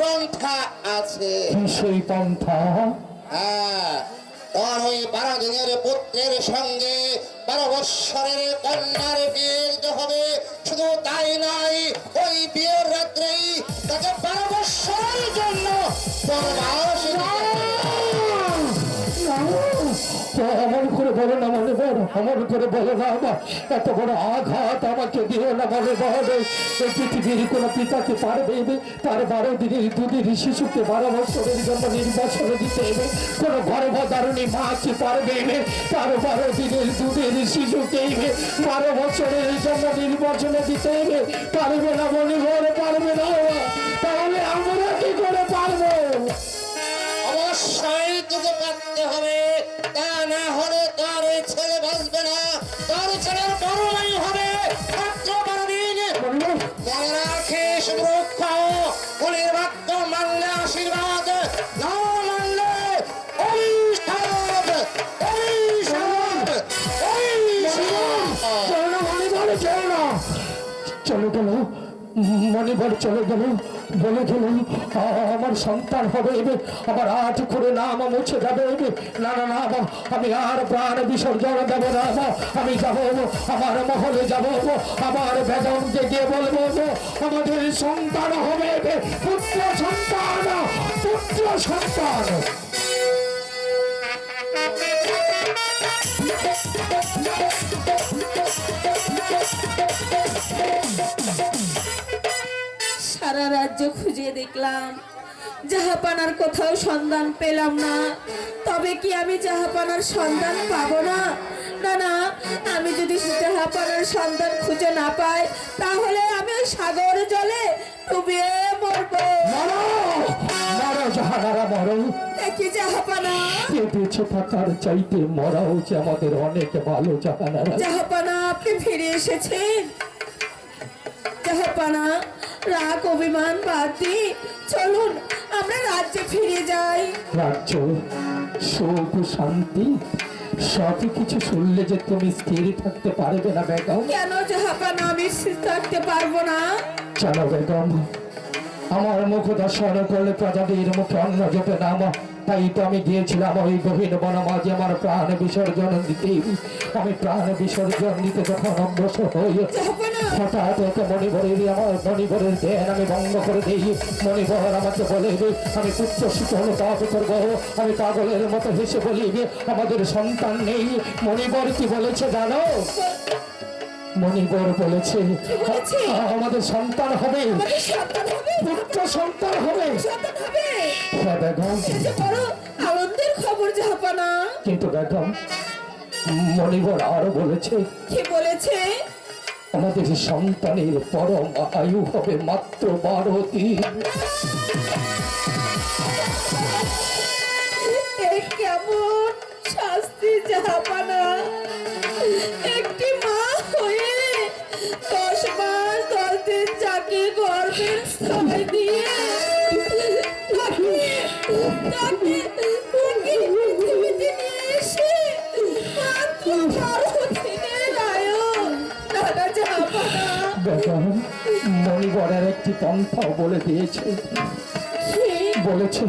পন্থা আছে। সেই পন্থা হ্যাঁ তোর ওই বারো দিনের পুত্রের সঙ্গে বারো বৎসরের কন্যার বিয়ে দিতে হবে। শুধু তাই নয় ওই বিয়ের রাত্রেই তাকে বারো বৎসরের জন্য বনবাস অমন করে বলো না আমার। এত বড় আঘাত আমাকে দিও না মনে বড় এই পৃথিবীর কোনো পিতাকে পারবে তার বারো দিনের দুদিন শিশুকে বারো বছরের জন্য নির্বাচন দিতে হবে। কোনো গর্ভধারণী মা কি পারবে তার বারো দিনের দুদিন শিশুকে বারো বছরের জন্য নির্বাচনে দিতে হবে। পারবে না মনে বড় পারবে না তাহলে আমরা কি করে পারব? অবশ্যই তোকে পারতে হবে। তা না হলে আশীর্বাদ চলো গেল চলে গেল। বলে গেল আমার সন্তান হবে আমার আট করে নাম মুছে যাবে না না না আমি আর প্রাণ বিসর্জন দেব না আমি যাব, আমার মহলে যাব, আমার বেগমকে গিয়ে বলব আমাদের সন্তান হবে পুত্র সন্তান সন্তান। সারা রাজ্য খুঁজে দেখলাম। জাহাপানার কোথাও সন্ধান পেলাম না। তবে কি আমি জাহাপানার সন্ধান পাবো না? না না আমি যদি জাহাপানার সন্ধান খুঁজে না পাই তাহলে আমি সাগর জলে ডুবিয়ে মরবো। মরো মরো জাহানারা মরো দেখি জাহাপানা এ বেঁচে থাকার চাইতে মরাও যে আমাদের অনেক ভালো জাহানারা জাহাপানা আপনি ফিরে এসেছেন। জাহাপানা রাগ অভিমান বাদ দিয়ে চলুন আমরা রাজ্যে ফিরে যাই। রাজ্য সুখ শান্তি সব কিছু শুনলে যে তুমি স্থির থাকতে পারবে না বেগম। কেন জাহাপানা আমি স্থির থাকতে পারব না? চলো বেগম। আমার মুখ দর্শন করলে প্রজাদের মুখে অন্ন জপে না আমার তাই তো আমি গিয়েছিলাম ওই গভীর বনমাঝে আমার প্রাণ বিসর্জন দিতে। আমি প্রাণ বিসর্জন দিতে যখন অগ্রসর হই, হঠাৎ একটা মণিবরের আমার মণিবরের ধ্যান আমি ভঙ্গ করে দিই। মণিবর আমাকে বলে, আমি পুত্র শীতল তাপ করব। আমি পাগলের মতো হেসে বলি, আমাদের সন্তান নেই। মণিবর কি বলেছে জানো? মণিবর বলেছে? আমাদের সন্তান হবে। আমাদের সন্তান হবে? পুত্র সন্তান হবে। হ্যাঁ বেগম। আনন্দের খবর জাহাপানা। কিন্তু বেগম মণিবর আরও বলেছে কি বলেছে? আমাদের সন্তানের পরম আয়ু হবে মাত্র বারো দিন। কেমন শাস্তি জাহাপানা? স্থায় দিয়ে তাকে তাকে তাকে পৃথিবীতে নিয়ে এসে মাত্র বারো দিনের আয়ু। দাদা জাহাপানা বেগম মণিবরের একটি পন্থাও বলে দিয়েছে। বলেছে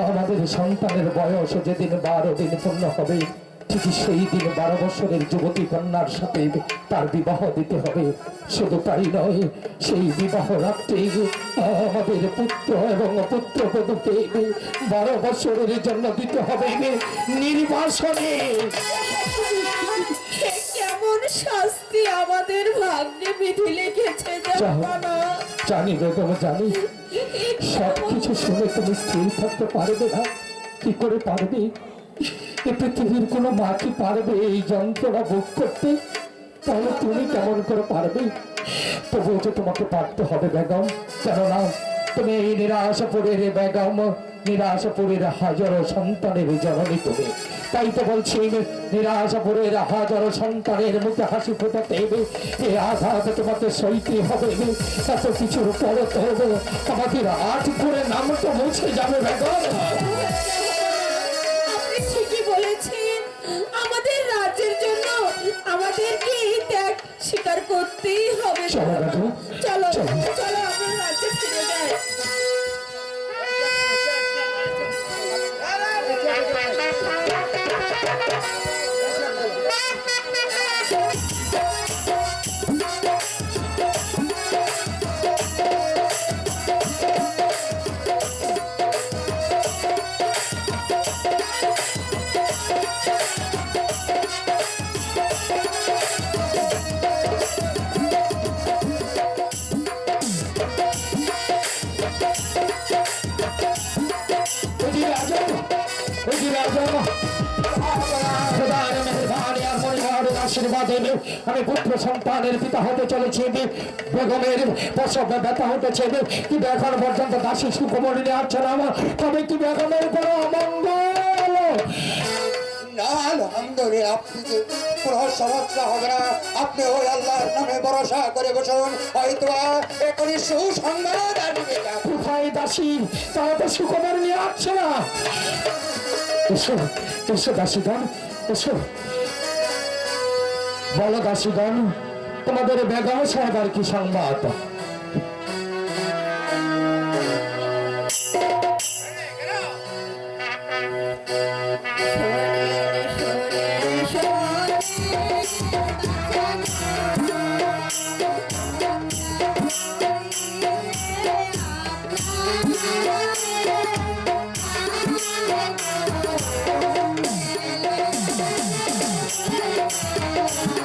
আমাদের সন্তানের বয়স যেদিন বারো দিন পূর্ণ হবে ঠিক সেই দিন বারো বছরের যুবতী কন্যার সাথে তার বিবাহ দিতে হবে শুধু তাই নয় সেই বিবাহ রাত্রে আমাদের পুত্র এবং পুত্র বধূকে বারো বছরের জন্য দিতে হবে নির্বাসনে। কেমন শাস্তি আমাদের ভাগ্যে বিধি জানি বেগম জানি সব কিছু শুনে তুমি স্থির থাকতে পারবে না। কি করে পারবে? এ পৃথিবীর কোনো মা কি পারবে এই যন্ত্রণা ভোগ করতে? তাহলে তুমি কেমন করে পারবে? তবুও যে তোমাকে পারতে হবে বেগম। কেননা তুমি এই নিরাশাপুরের বেগম, নিরাশাপুরের হাজারো সন্তানের জননী তুমি। তাই তো বলছি, নিরাশাপুরের হাজারো সন্তানের মুখে হাসি ফোটাতে হবে। এই আঘাত তোমাকে সইতে হবে। এত কিছুর পর তো আমাদের আট করে নামটা মুছে যাবে বেগম। আমাদেরকে এই ত্যাগ? স্বীকার করতেই হবে। চলো চলো আমরা রাজ্যে ফিরে যাই। আমি পুত্র সন্তানের পিতা হতে চলেছি। বেগমের প্রসব ব্যথা হতেছে। কিন্তু এখন পর্যন্ত দাসী সুকুমরি আসছে না আমার? তবে কি বেগমের কোনো অমঙ্গল না আলহামদুলিল্লাহ আপনি যে কোনো সমস্যা হবে না আপনি ওই আল্লাহর নামে ভরসা করে বসুন। হয়তো এখনই সুসংবাদ আসবে কোথায় দাসী? তারা তো সুকুমার নিয়ে আসছে না এসো এসো দাসীগণ এসো। বলো দাসীগণ তোমাদের বেগম সাহেবার কি সংবাদ?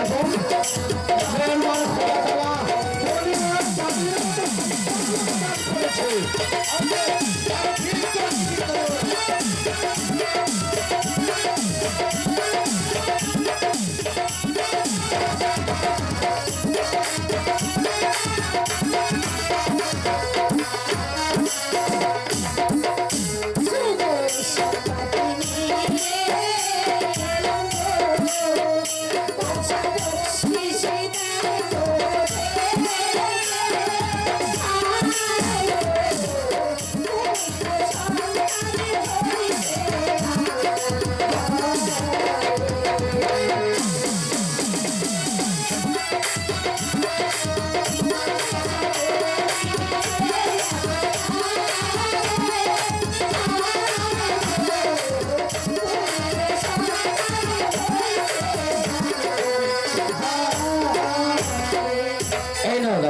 বুঝে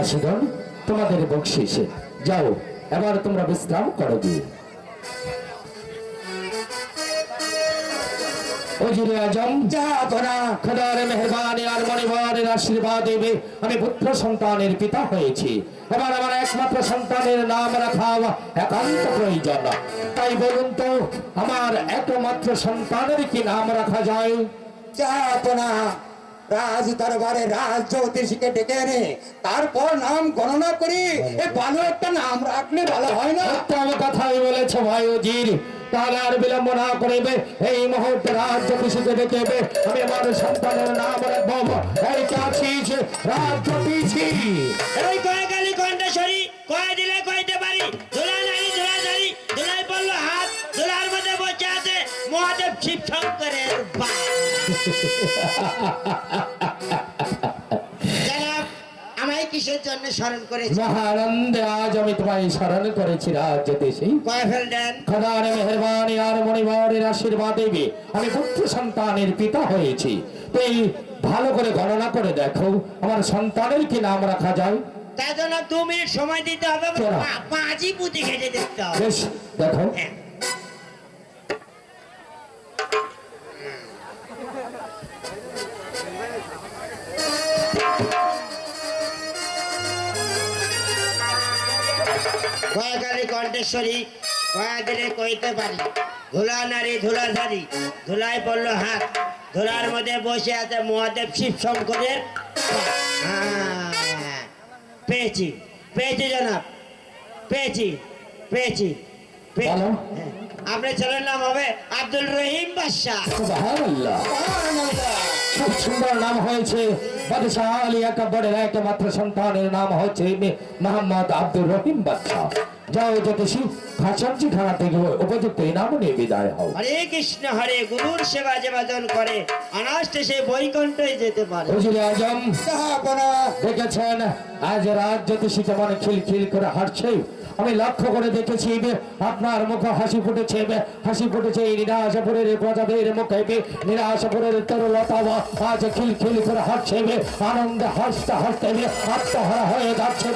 দাসীগণ তোমাদের বকশিসে। যাও, এবার তোমরা বিশ্রাম করো দেবে আমি পুত্র সন্তানের পিতা হয়েছি। এবার আমার একমাত্র সন্তানের নাম রাখা একান্ত প্রয়োজন। তাই বলুন তো, আমার একমাত্র সন্তানের কি নাম রাখা যায়? যাবনা রাজ দরবারে রাজ জ্যোতিষীকে ডেকে এনে তারপর নাম গণনা করি। এ ভালো একটা নাম রাখলে ভালো হয় না। উত্তম কথাই বলেছে ভাই অজির তাহলে আর বিলম্ব না করিবে এই মুহূর্তে রাজ্য পিসিকে ডেকেবে আমি আমার সন্তানের নাম রাখব। এই কাছিস রাজ্য পিছি এই কয়ে গেলি কণ্ঠেশ্বরী কয়ে দিলে কইতে পারি। ধুলা নারী ধুলা ধুলাই পড়ল হাত ধুলার মধ্যে বসে আছে মহাদেব শিব শঙ্করের বাপ জনাব আমায় কিসের জন্য স্মরণ করেছে। মহানন্দে আজ আমি তোমায় স্মরণ করেছি রাজ্য দেশে কয়ে ফেললেন খদার মেহরবানি আর মণিবরের আশীর্বাদ দেবে আমি পুত্র সন্তানের পিতা হয়েছি। তুই ভালো করে গণনা করে দেখো আমার সন্তানের কি নাম রাখা যায়? তাই জন্য দু মিনিট সময় দিতে হবে পাঁচই পুঁতি ঘেটে দেখতে হবে। বেশ দেখো। হ্যাঁ। কয়াকালী কণ্ঠেশ্বরী কয়া দিলে কইতে পারি ধুলা নারী ধুলা ধারি ধুলায় পড়ল হাত ধুলার মধ্যে বসে আছে মহাদেব শিব শঙ্করের পেয়েছি পেয়েছি জনাব পেয়েছি পেয়েছি। হ্যাঁ, আপনার ছেলের নাম হবে আব্দুল রহিম বাদশাহ। খুব সুন্দর নাম হয়েছে বাদশাহ আলী আকবরের একমাত্র সন্তানের নাম হচ্ছে মে- মোহাম্মদ আব্দুর রহিম বাদশাহ। যাও জ্যোতিষী খাসানজি খানা থেকে উপযুক্ত ইনাম নিয়ে বিদায় হও। হরে কৃষ্ণ হরে গুরুর সেবা করে অনাষ্টে সে যেতে পারে। হুজুর আজম জাহাপনা দেখেছেন? আজ রাত জ্যোতিষী কেমন খিলখিল করে হাঁটছে। আমি লক্ষ্য করে দেখেছি আপনার মুখে হাসি ফুটেছে হাসি ফুটেছে এই নিরাশাপুরের প্রজাদের মুখে নিরাশাপুরের তরুলতা আজ খিলখিল করে হাঁটছে আনন্দে হাসতে হাসতে আত্মহারা হয়ে যাচ্ছে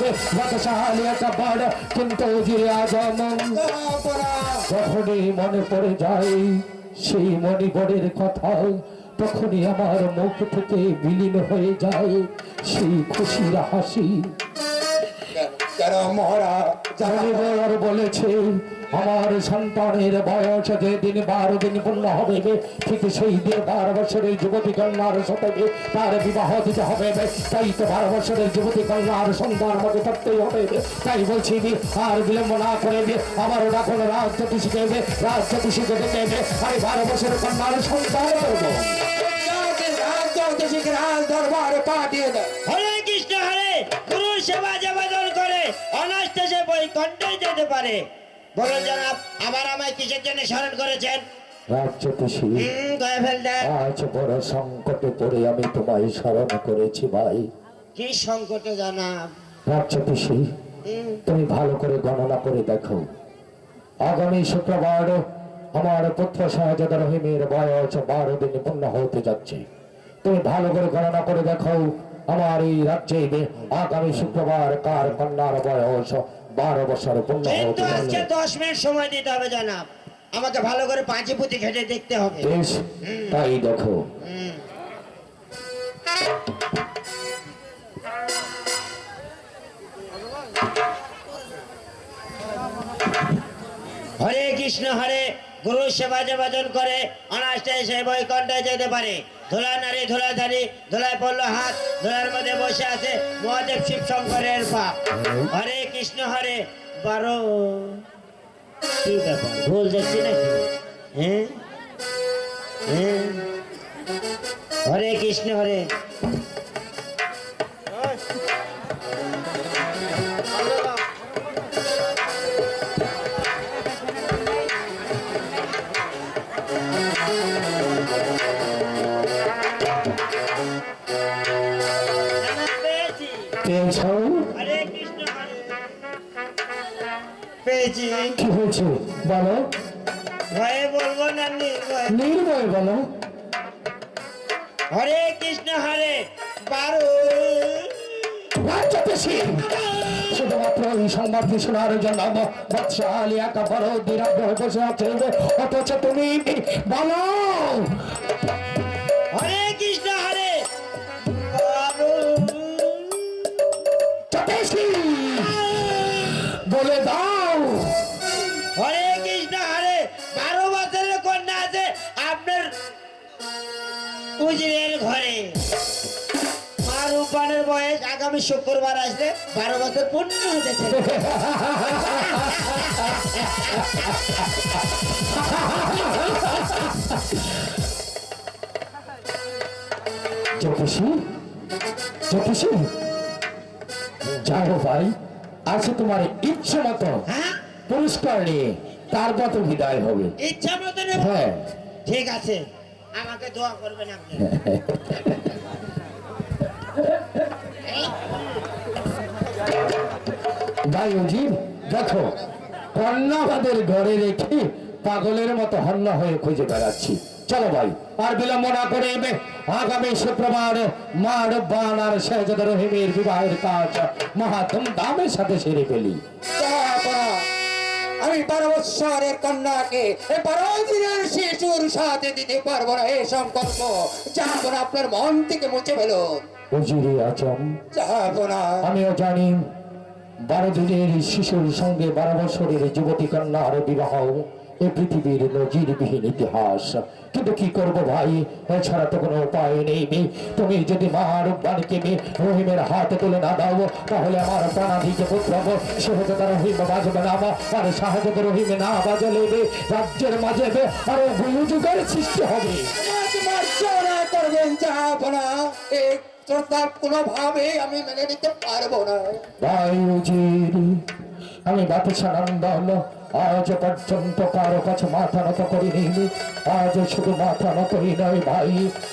কিন্তু যখনই মনে পড়ে যায় সেই মণিবরের কথা, তখনই আমার মুখ থেকে বিলীন হয়ে যায় সেই খুশির হাসি। কেন বলেছে আমার সন্তানের বয়স যেদিন বারো দিন পূর্ণ হবে ঠিক সেই দিন বারো বছরের যুবতী কন্যার সাথে তার বিবাহ দিতে হবে তাই তো বারো বছরের যুবতী কন্যার সন্তান আমাকে থাকতেই হবে তাই বলছি আর বিলম্ব না করে আমার ডাকুন রাজ জ্যোতিষীকে বে, রাজ জ্যোতিষীকে ডেকে বে, আমি বারো বছরের কন্যার সন্তান করব রাজ দরবারে পাঠিয়ে দেয় হরে কৃষ্ণ হরে গুরুর সেবা পারে। বলুন জনাব আবার আমায় কিসের জন্য স্মরণ করেছেন? রাজ জ্যোতিষী হুম কয়ে ফেলতেন আজ বড় সংকটে পড়ে আমি তোমায় স্মরণ করেছি ভাই। কি সংকটে জানাব? রাজ তুমি ভালো করে গণনা করে দেখো। আগামী শুক্রবার আমার পুত্র শাহজাদ রহিমের বয়স বারো দিন পূর্ণ হতে যাচ্ছে। তুমি ভালো করে গণনা করে দেখো আমার এই রাজ্যে আগামী শুক্রবার কার কন্যার বয়স বারো বছর পূর্ণ কিন্তু আজকে দশ মিনিট সময় দিতে হবে জানাব। আমাকে ভালো করে পাঁচি পুঁতি ঘেটে দেখতে হবে। বেশ তাই দেখো। হরে কৃষ্ণ হরে গুরু সেবা যেবাদন করে অনাষ্টে সে বৈকণ্ঠে যেতে পারে। ধুলা নারী ধুলাধারী ধুলায় পড়ল হাত, ধুলার মধ্যে বসে আছে মহাদেব শিব শঙ্করের পা হরে কৃষ্ণ, হরে বারো। কি ব্যাপার? ভুল দেখছি নাকি? হ্যাঁ? হ্যাঁ? হরে কৃষ্ণ, হরে। বলো। ভয়ে বলব না নির্ভয়ে। নির্ভয় বলো। হরে কৃষ্ণ হরে বারো। শুধুমাত্র এই সংবাদটি শোনার জন্য বৎসালী একা বড় বিরাগ্য হয়ে বসে আছে অথচ তুমি বলো। উজিরের ঘরে। মা রূপানের বয়স আগামী শুক্রবার আসলে বারো বছর পূর্ণ হতে ভাই আছে তোমার ইচ্ছে মতো হ্যাঁ? পুরস্কার নিয়ে তারপর তো বিদায় হবে। ইচ্ছা মতো? হ্যাঁ। ঠিক আছে। আমাকে দোয়া করবেন আপনি। দেখো, কন্যা আমাদের ঘরে রেখে পাগলের মতো হন্য হয়ে খুঁজে বেড়াচ্ছি। চলো ভাই, আর বিলম্ব না করে এবে আগামী শুক্রবার মা রব্বান আর শেহজাদ রহিমের বিবাহের কাজ মহা ধুমধামের সাথে সেরে ফেলি। জাহাপনা আমি বারো বৎসরের কন্যাকে বারো দিনের শিশুর সাথে দিতে পারব না এই সংকল্প। জাহাপনা আপনার মন থেকে মুছে ফেলো। উজিরে আচম। জাহাপনা আমিও জানি বারো দিনের শিশুর সঙ্গে বারো বছরের যুবতী কন্যার বিবাহ। এ পৃথিবীর নজিরবিহীন ইতিহাস। কিন্তু কি করব ভাই? এছাড়া তো কোনো উপায় নেই বে। তুমি যদি মা রূপবানকে বে রহিমের হাতে তুলে না দাও তাহলে আমার প্রাণাধিকে পুত্র সে হতে তার রহিম বাজবে না আর সাহায্য রহিমে না বাজলে বে রাজ্যের মাঝে বে আরও যুগের সৃষ্টি হবে। করবেন জাহাপনা এই প্রস্তাব কোনোভাবে আমি মেনে নিতে পারব না। ভাই আমি বাতাসানন্দন আজ পর্যন্ত কারও কাছে মাথা নত করিনি। আজ শুধু মাথা নতই নয় ভাই,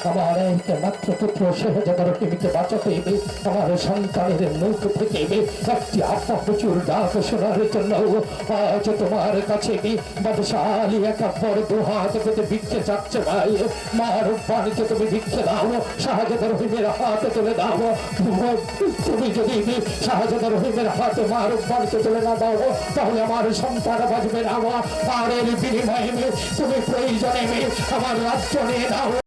আমার একমাত্র পুত্র শেহজাদার রহিমকে বাঁচাতে হবে। আমার সন্তানের মুখ থেকে একটি আপা প্রচুর ডাক শোনার জন্য। আজ তোমার কাছে বাদশালী একাব্বর দু হাত পেতে ভিক্ষে যাচ্ছে ভাই। মার পানিতে তুমি ভিক্ষে দাও, শাহজাদা রহিমের হাতে তুলে দাও। তুমি যদি শাহজাদা রহিমের হাতে মার পানিতে তুলে না দাও, তাহলে আমার সন্তান বাজবে না এর বিনিময়ে তুমি প্রয়োজনে আমার রাষ্ট্র নিয়ে দাও